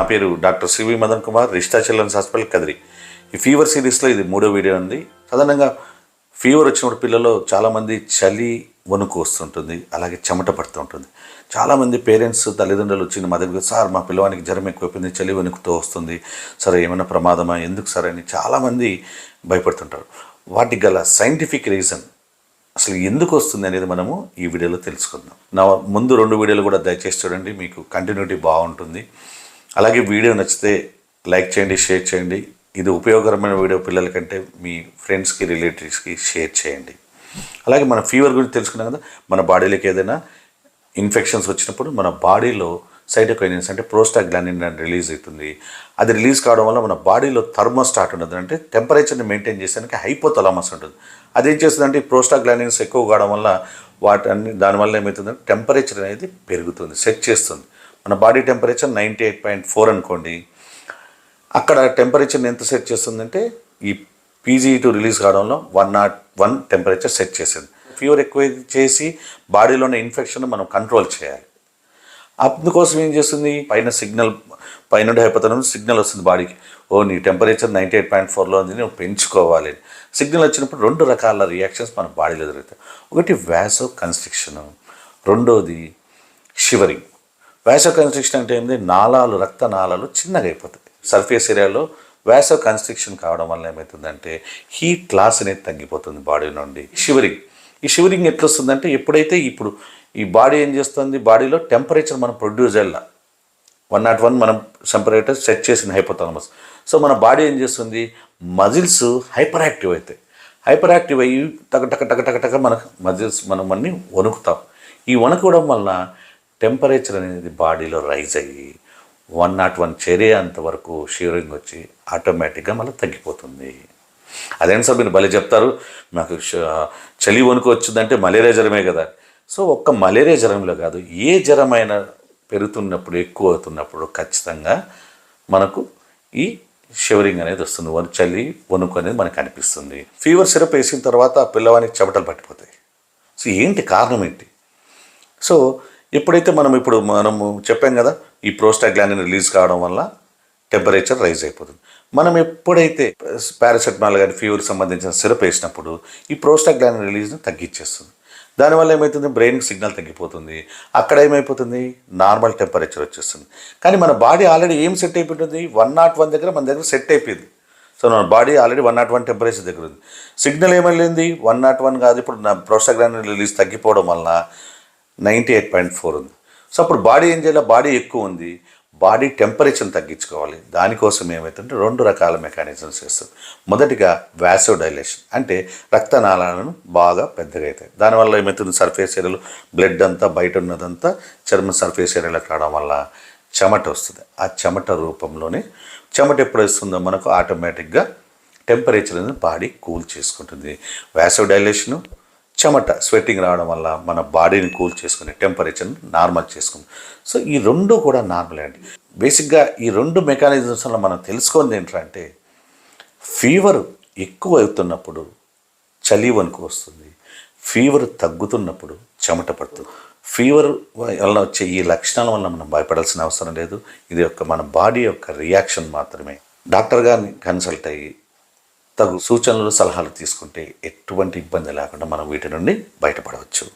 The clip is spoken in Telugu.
నా పేరు doctor C V Madan Kumar Rishta children's hospital Kadiri. ఈ ఫీవర్ సిరీస్లో ఇది మూడో వీడియో ఉంది. సాధారణంగా ఫీవర్ వచ్చినప్పుడు పిల్లలు చాలామంది చలి వణుకు వస్తుంటుంది అలాగే చెమట పడుతూ ఉంటుంది. చాలామంది పేరెంట్స్ తల్లిదండ్రులు వచ్చిన మా దగ్గర సార్ మా పిల్లవానికి జ్వరం ఎక్కువైపోయింది చలి వణుకుతో వస్తుంది సరే ఏమైనా ప్రమాదమా ఎందుకు సరే? అని చాలామంది భయపడుతుంటారు. వాటికి గల సైంటిఫిక్ రీజన్ అసలు ఎందుకు వస్తుంది అనేది మనము ఈ వీడియోలో తెలుసుకుందాం. నా ముందు రెండు వీడియోలు కూడా దయచేసి చూడండి మీకు కంటిన్యూటీ బాగుంటుంది. అలాగే వీడియో నచ్చితే లైక్ చేయండి షేర్ చేయండి. ఇది ఉపయోగకరమైన వీడియో పిల్లల కంటే మీ ఫ్రెండ్స్కి రిలేటివ్స్కి షేర్ చేయండి. అలాగే మన ఫీవర్ గురించి తెలుసుకున్నాం కదా మన బాడీలోకి ఏదైనా ఇన్ఫెక్షన్స్ వచ్చినప్పుడు మన బాడీలో సైటోకైనిన్స్ అంటే ప్రోస్టాగ్లాండిన్ అని రిలీజ్ అవుతుంది. అది రిలీజ్ కావడం వల్ల మన బాడీలో థర్మోస్టాట్ ఉండదు. అంటే టెంపరేచర్ని మెయింటైన్ చేసేందుకు హైపోతలామస్ ఉంటుంది. అది ఏం చేస్తుందంటే ఈ ప్రోస్టాగ్లాండిన్స్ ఎక్కువ కావడం వల్ల వాటన్ని దానివల్ల ఏమవుతుందంటే టెంపరేచర్ అనేది పెరుగుతుంది సెట్ చేస్తుంది. మన body temperature ninety eight point four అనుకోండి అక్కడ టెంపరేచర్ని ఎంత సెట్ చేస్తుందంటే ఈ PG two release కావడంలో one nought one temperature set చేసింది. ఫీవర్ ఎక్కువ చేసి బాడీలో ఉన్న ఇన్ఫెక్షన్ మనం కంట్రోల్ చేయాలి. అందుకోసం ఏం చేస్తుంది? పైన సిగ్నల్ పైన హైపోతనం సిగ్నల్ వస్తుంది బాడీకి. ఓ నీ టెంపరేచర్ నైంటీ ఎయిట్ పాయింట్ ఫోర్లో ఉంది నువ్వు పెంచుకోవాలి. సిగ్నల్ వచ్చినప్పుడు రెండు రకాల రియాక్షన్స్ మన బాడీలో జరుగుతాయి. ఒకటి వ్యాసో కన్స్ట్రిక్షన్ రెండోది షివరింగ్. వ్యాసో కన్స్ట్రిక్షన్ అంటే ఏంది? నాళాలు రక్త నాళాలు చిన్నగా అయిపోతాయి. సర్ఫేస్ ఏరియాలో వ్యాసో కన్స్ట్రిక్షన్ కావడం వల్ల ఏమవుతుందంటే హీట్ లాస్ అనేది తగ్గిపోతుంది బాడీ నుండి. షివరింగ్ ఈ షివరింగ్ ఎట్లా వస్తుందంటే ఎప్పుడైతే ఇప్పుడు ఈ బాడీ ఏం చేస్తుంది? బాడీలో టెంపరేచర్ మనం ప్రొడ్యూస్ అయ్యాల వన్ నాట్ వన్ మనం టెంపరేచర్ సెట్ చేసిన హైపోథాలమస్ సో మన బాడీ ఏం చేస్తుంది? మజిల్స్ హైపర్ యాక్టివ్ అవుతాయి. హైపర్ యాక్టివ్ అయ్యి టక టక టక టక టక మన మజిల్స్ మనం అన్ని వణుకుతాం. ఈ వణుకోవడం వల్ల టెంపరేచర్ అనేది బాడీలో రైజ్ అయ్యి వన్ నాట్ వన్ చేరేంత వరకు షివరింగ్ వచ్చి ఆటోమేటిక్గా మళ్ళీ తగ్గిపోతుంది. అదేం సార్ మీరు భలే చెప్తారు? నాకు ష- చలి వణుకు వచ్చిందంటే మలేరియా జ్వరమే కదా. సో ఒక్క మలేరియా జ్వరంలో కాదు ఏ జ్వరమైన పెరుగుతున్నప్పుడు ఎక్కువ అవుతున్నప్పుడు ఖచ్చితంగా మనకు ఈ షివరింగ్ అనేది వస్తుంది. వన్ చలి వణుకు అనేది మనకు అనిపిస్తుంది. ఫీవర్ సిరప్ వేసిన తర్వాత ఆ పిల్లవానికి చెమటలు పట్టిపోతాయి. సో ఏంటి కారణం ఏంటి? సో ఎప్పుడైతే మనం ఇప్పుడు మనము చెప్పాం కదా ఈ ప్రోస్టాగ్లాండిన్ రిలీజ్ కావడం వల్ల టెంపరేచర్ రైజ్ అయిపోతుంది. మనం ఎప్పుడైతే పారాసెటమాల్ కానీ ఫీవర్కి సంబంధించిన సిరప్ వేసినప్పుడు ఈ ప్రోస్టాగ్లాండిన్ రిలీజ్ని తగ్గించేస్తుంది. దానివల్ల ఏమవుతుంది బ్రెయిన్కి సిగ్నల్ తగ్గిపోతుంది. అక్కడ ఏమైపోతుంది? నార్మల్ టెంపరేచర్ వచ్చేస్తుంది. కానీ మన బాడీ ఆల్రెడీ ఏం సెట్ అయిపోతుంది వన్ నాట్ వన్ దగ్గర మన దగ్గర సెట్ అయిపోయింది. సో మన body already one nought one temperature దగ్గర ఉంది. సిగ్నల్ ఏమైంది వన్ నాట్ వన్ కాదు. ఇప్పుడు నా ప్రోస్టాగ్లాండిన్ రిలీజ్ తగ్గిపోవడం వల్ల నైంటీ ఎయిట్ పాయింట్ ఫోర్ ఉంది. సో అప్పుడు బాడీ ఏం చేయాలి? బాడీ ఎక్కువ ఉంది. బాడీ టెంపరేచర్ని తగ్గించుకోవాలి. దానికోసం ఏమవుతుందంటే రెండు రకాల మెకానిజమ్స్ చేస్తుంది మొదటిగా వ్యాసో డైలేషన్ అంటే రక్తనాళాలను బాగా పెద్దగా అవుతాయి. దానివల్ల ఏమవుతుంది సర్ఫేస్ ఏరియాలో బ్లడ్ అంతా బయట ఉన్నదంతా చర్మం సర్ఫేస్ ఏరియాలకు రావడం వల్ల చెమట వస్తుంది. ఆ చెమట రూపంలోనే చెమట ఎప్పుడు వస్తుందో మనకు ఆటోమేటిక్గా టెంపరేచర్ అనేది బాడీ కూల్ చేసుకుంటుంది. వ్యాసో డైలేషను చెమట స్వెట్టింగ్ రావడం వల్ల మన బాడీని కూల్ చేసుకుని టెంపరేచర్ని నార్మల్ చేసుకుంది. సో ఈ రెండు కూడా నార్మల్ అండి. బేసిక్గా ఈ రెండు మెకానిజమ్స్లో వల్ల మనం తెలుసుకుంది ఏంటంటే ఫీవర్ ఎక్కువ అవుతున్నప్పుడు చలి వణుకు వస్తుంది. ఫీవర్ తగ్గుతున్నప్పుడు చెమట పడుతుంది. ఫీవర్ వల్ల వచ్చే ఈ లక్షణాల వల్ల మనం భయపడాల్సిన అవసరం లేదు. ఇది యొక్క మన బాడీ యొక్క రియాక్షన్ మాత్రమే. డాక్టర్ గారిని కన్సల్ట్ అయ్యి తగు సూచనలు సలహాలు తీసుకుంటే ఎటువంటి ఇబ్బంది లేకుండా మనం వీటి నుండి బయటపడవచ్చు.